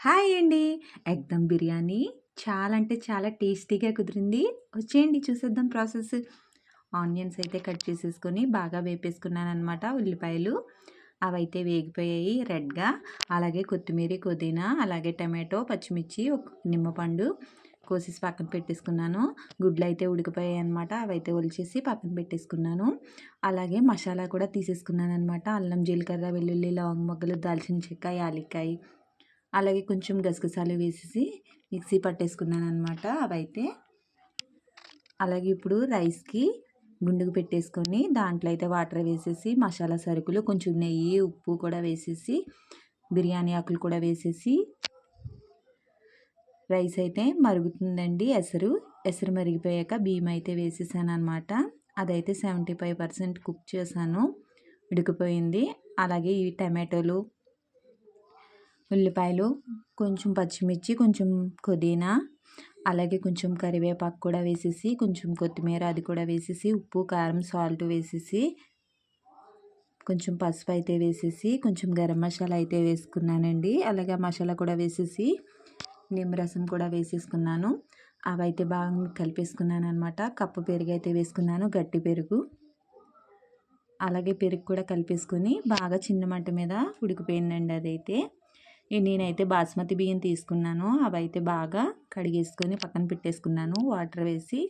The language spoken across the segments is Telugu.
హాయ్ అండి. ఎగ్ దమ్ బిర్యానీ చాలా అంటే చాలా టేస్టీగా కుదిరింది. వచ్చేయండి చూసేద్దాం ప్రాసెస్. ఆనియన్స్ అయితే కట్ చేసేసుకొని బాగా వేపేసుకున్నాననమాట ఉల్లిపాయలు. అవైతే వేగిపోయాయి రెడ్‌గా. అలాగే కొత్తిమీర, పుదీనా, అలాగే టమాటో, పచ్చిమిర్చి, ఒక నిమ్మపండు కోసేసి పక్కన పెట్టేసుకున్నాను. గుడ్లు అయితే ఉడికిపోయాయి అనమాట అవి అవైతే ఒలిచేసి పక్కన పెట్టేసుకున్నాను. అలాగే మసాలా కూడా తీసేసుకున్నాననమాట. అల్లం, జీలకర్ర, వెల్లుల్లి, లవంగ మొగ్గలు, దాల్చిన చెక్క, యాలక్కాయ అలాగే కొంచెం గసగసాలు వేసేసి మిక్సీ పట్టేసుకున్నాను అనమాట అవైతే. అలాగే ఇప్పుడు రైస్‌కి గుండుకు పెట్టేసుకొని దాంట్లో అయితే వాటర్ వేసేసి మసాలా సరుకులు కొంచెం నెయ్యి, ఉప్పు కూడా వేసేసి బిర్యానీ ఆకులు కూడా వేసేసి రైస్ అయితే మరుగుతుందండి ఎసరు. ఎసరు మరిగిపోయాక బియ్యం అయితే వేసేసాను అనమాట అదైతే 75% కుక్ చేశాను. ఉడికిపోయింది. అలాగే ఈ టమాటోలు ఉల్లిపాయలు, కొంచెం పచ్చిమిర్చి, కొంచెం పుదీనా, అలాగే కొంచెం కరివేపాకు కూడా వేసేసి, కొంచెం కొత్తిమీర అది కూడా వేసేసి, ఉప్పు, కారం, సాల్ట్ వేసేసి, కొంచెం పసుపు అయితే వేసేసి, కొంచెం గరం మసాలా అయితే వేసుకున్నానండి. అలాగే మసాలా కూడా వేసేసి, నిమ్మరసం కూడా వేసేసుకున్నాను. అవైతే బాగా కలిపేసుకున్నాను అనమాట కప్పు పెరుగు అయితే వేసుకున్నాను గట్టి పెరుగు. అలాగే పెరుగు కూడా కలిపేసుకొని బాగా చిన్న మంట మీద ఉడికిపోయిందండి అదైతే. నేనైతే బాస్మతి బియ్యం తీసుకున్నాను. అవి అయితే బాగా కడిగేసుకొని పక్కన పెట్టేసుకున్నాను వాటర్ వేసి.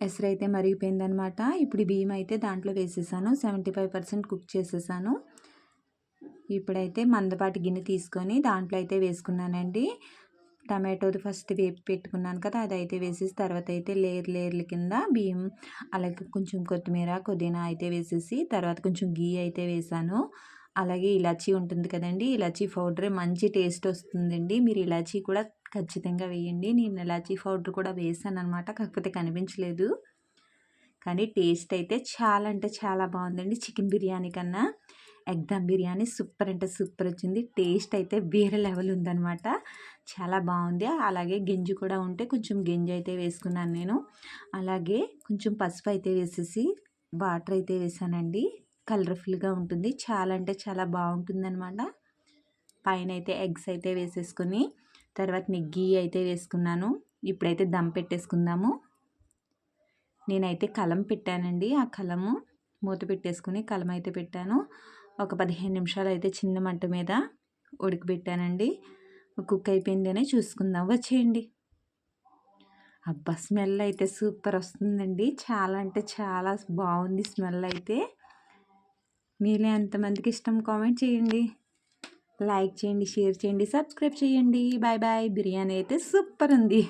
ఎసరైతే మరిగిపోయిందనమాట. ఇప్పుడు బియ్యం అయితే దాంట్లో వేసేసాను. 75% కుక్ చేసేసాను. ఇప్పుడైతే మందపాటి గిన్నె తీసుకొని దాంట్లో అయితే వేసుకున్నానండి. టమాటోది ఫస్ట్ వేపి పెట్టుకున్నాను కదా! అదైతే వేసేసి తర్వాత అయితే లేయర్ లేయర్ల కింద బియ్యం అలాగే కొంచెం కొత్తిమీర, పుదీనా అయితే వేసేసి తర్వాత కొంచెం గీ అయితే వేసాను అలాగే ఇలాచీ ఉంటుంది కదండి ఇలాచీ పౌడర్ మంచి టేస్ట్ వస్తుందండి. మీరు ఇలాచీ కూడా ఖచ్చితంగా వేయండి. నేను ఇలాచీ పౌడర్ కూడా వేసాను అనమాట కాకపోతే కనిపించలేదు. కానీ టేస్ట్ అయితే చాలా అంటే చాలా బాగుందండి. చికెన్ బిర్యానీ కన్నా ఎగ్ దమ్ బిర్యానీ సూపర్ అంటే సూపర్ వచ్చింది. టేస్ట్ అయితే వేరే లెవెల్ ఉందనమాట. చాలా బాగుంది. అలాగే గింజ కూడా ఉంటే కొంచెం గింజ అయితే వేసుకున్నాను నేను. అలాగే కొంచెం పసుపు అయితే వేసేసి వాటర్ అయితే వేసానండి. కలర్ఫుల్‌గా ఉంటుంది. చాలా అంటే చాలా బాగుంటుంది అనమాట పైన అయితే ఎగ్స్ అయితే వేసేసుకొని తర్వాత నెగ్గి అయితే వేసుకున్నాను. ఇప్పుడైతే దమ్ పెట్టేసుకుందాము. నేనైతే కలం పెట్టానండి. ఆ కలము మూత పెట్టేసుకుని కలం అయితే పెట్టాను. ఒక 15 నిమిషాలు అయితే చిన్న మంట మీద ఉడకబెట్టానండి. కుక్ అయిపోయిందనే చూసుకుందాం వచ్చేయండి. అబ్బా! స్మెల్ అయితే సూపర్ వస్తుందండి. చాలా అంటే చాలా బాగుంది స్మెల్ అయితే. మీలో ఎంతమందికి ఇష్టం కామెంట్ చేయండి. లైక్ చేయండి, షేర్ చేయండి, సబ్స్క్రైబ్ చేయండి. Bye bye. బిర్యానీ అయితే సూపర్ ఉంది.